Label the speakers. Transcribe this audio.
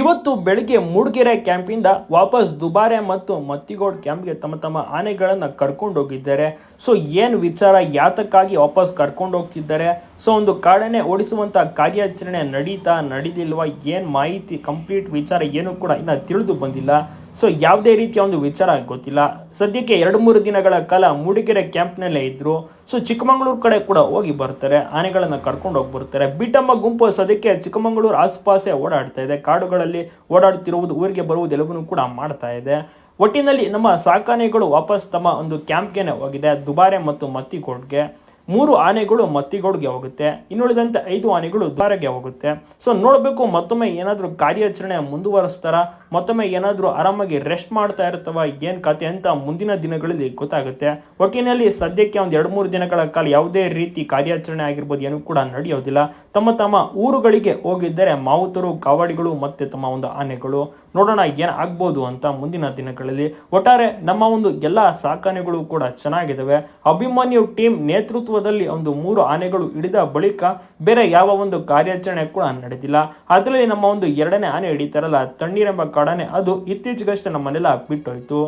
Speaker 1: ಇವತ್ತು ಬೆಳಗ್ಗೆ ಮೂಡಿಗೆರೆ ಕ್ಯಾಂಪಿಂದ ವಾಪಸ್ ದುಬಾರೆ ಮತ್ತು ಮತ್ತಿಗೋಡ್ ಕ್ಯಾಂಪ್ಗೆ ತಮ್ಮ ತಮ್ಮ ಆನೆಗಳನ್ನು ಕರ್ಕೊಂಡು ಹೋಗಿದ್ದಾರೆ. ಸೊ ಏನು ವಿಚಾರ, ಯಾತಕ್ಕಾಗಿ ವಾಪಸ್ ಕರ್ಕೊಂಡು ಹೋಗ್ತಿದ್ದಾರೆ? ಸೊ ಒಂದು ಕಾಡನ್ನೇ ಓಡಿಸುವಂಥ ಕಾರ್ಯಾಚರಣೆ ನಡೀತಾ, ನಡೀದಿಲ್ವಾ? ಏನು ಮಾಹಿತಿ, ಕಂಪ್ಲೀಟ್ ವಿಚಾರ ಏನು ಕೂಡ ಇನ್ನು ತಿಳಿದು ಬಂದಿಲ್ಲ. ಸೊ ಯಾವುದೇ ರೀತಿಯ ಒಂದು ವಿಚಾರ ಗೊತ್ತಿಲ್ಲ. ಸದ್ಯಕ್ಕೆ ಎರಡು ಮೂರು ದಿನಗಳ ಕಾಲ ಮೂಡಿಗೆರೆ ಕ್ಯಾಂಪ್ನಲ್ಲೇ ಇದ್ದರು ಸೊ ಚಿಕ್ಕಮಗಳೂರು ಕಡೆ ಕೂಡ ಹೋಗಿ ಬರ್ತಾರೆ. ಆನೆಗಳನ್ನು ಕರ್ಕೊಂಡು ಹೋಗಿ ಬರ್ತಾರೆ. ಬಿಟ್ಟಮ್ಮ ಗುಂಪು ಸದ್ಯಕ್ಕೆ ಚಿಕ್ಕಮಗಳೂರು ಆಸುಪಾಸೆ ಓಡಾಡ್ತಾ ಇದೆ. ಕಾಡುಗಳಲ್ಲಿ ಓಡಾಡ್ತಿರುವುದು ಊರಿಗೆ ಬರುವುದು ಬರುವುದೆಲ್ಲವನ್ನೂ ಕೂಡ ಮಾಡ್ತಾ ಇದೆ. ಒಟ್ಟಿನಲ್ಲಿ ನಮ್ಮ ಸಾಕಾನೆಗಳು ವಾಪಸ್ ತಮ್ಮ ಒಂದು ಕ್ಯಾಂಪ್ಗೆನೆ ಹೋಗಿದೆ. ದುಬಾರೆ ಮತ್ತು ಮತ್ತಿಗೋಡ್ಗೆ. ಮೂರು ಆನೆಗಳು ಮತ್ತಿಗೋಡ್ಗೆ ಹೋಗುತ್ತೆ. ಇನ್ನುಳಿದಂತೆ ಐದು ಆನೆಗಳು ದ್ವಾರಗೆ ಹೋಗುತ್ತೆ. ಸೊ ನೋಡಬೇಕು, ಮತ್ತೊಮ್ಮೆ ಏನಾದರೂ ಕಾರ್ಯಾಚರಣೆ ಮುಂದುವರಿಸ್ತಾರ? ಮತ್ತೊಮ್ಮೆ ಏನಾದರೂ ಆರಾಮಾಗಿ ರೆಸ್ಟ್ ಮಾಡ್ತಾ ಇರ್ತವ ಏನು ಕತೆ ಅಂತ ಮುಂದಿನ ದಿನಗಳಲ್ಲಿ ಗೊತ್ತಾಗುತ್ತೆ. ಒಟ್ಟಿನಲ್ಲಿ ಸದ್ಯಕ್ಕೆ ಒಂದು ಎರಡು ಮೂರು ದಿನಗಳ ಕಾಲ ಯಾವುದೇ ರೀತಿ ಕಾರ್ಯಾಚರಣೆ ಆಗಿರ್ಬೋದು, ಏನು ಕೂಡ ನಡೆಯೋದಿಲ್ಲ. ತಮ್ಮ ತಮ್ಮ ಊರುಗಳಿಗೆ ಹೋಗಿದ್ದರೆ ಮಾವುತರು, ಕಾವಾಡಿಗಳು ಮತ್ತೆ ತಮ್ಮ ಒಂದು ಆನೆಗಳು. ನೋಡೋಣ ಏನು ಆಗ್ಬೋದು ಅಂತ ಮುಂದಿನ ದಿನಗಳಲ್ಲಿ. ಒಟ್ಟಾರೆ ನಮ್ಮ ಒಂದು ಎಲ್ಲ ಸಾಕಾನೆಗಳು ಕೂಡ ಚೆನ್ನಾಗಿದ್ದಾವೆ ಅಭಿಮನ್ಯು ಟೀಮ್ ನೇತೃತ್ವದಲ್ಲಿ ಒಂದು ಮೂರು ಆನೆಗಳು ಹಿಡಿದ ಬಳಿಕ ಬೇರೆ ಯಾವ ಒಂದು ಕಾರ್ಯಾಚರಣೆ ಕೂಡ ನಡೆದಿಲ್ಲ. ಅದರಲ್ಲಿ ನಮ್ಮ ಒಂದು ಎರಡನೇ ಆನೆ ಹಿಡಿತಾರಲ್ಲ, ತಣ್ಣೀರೆಂಬ ಕಾಡಾನೆ ಅದು ಇತ್ತೀಚೆಗಷ್ಟೇ ನಮ್ಮನ್ನೆಲ್ಲ ಬಿಟ್ಟೋಯ್ತು.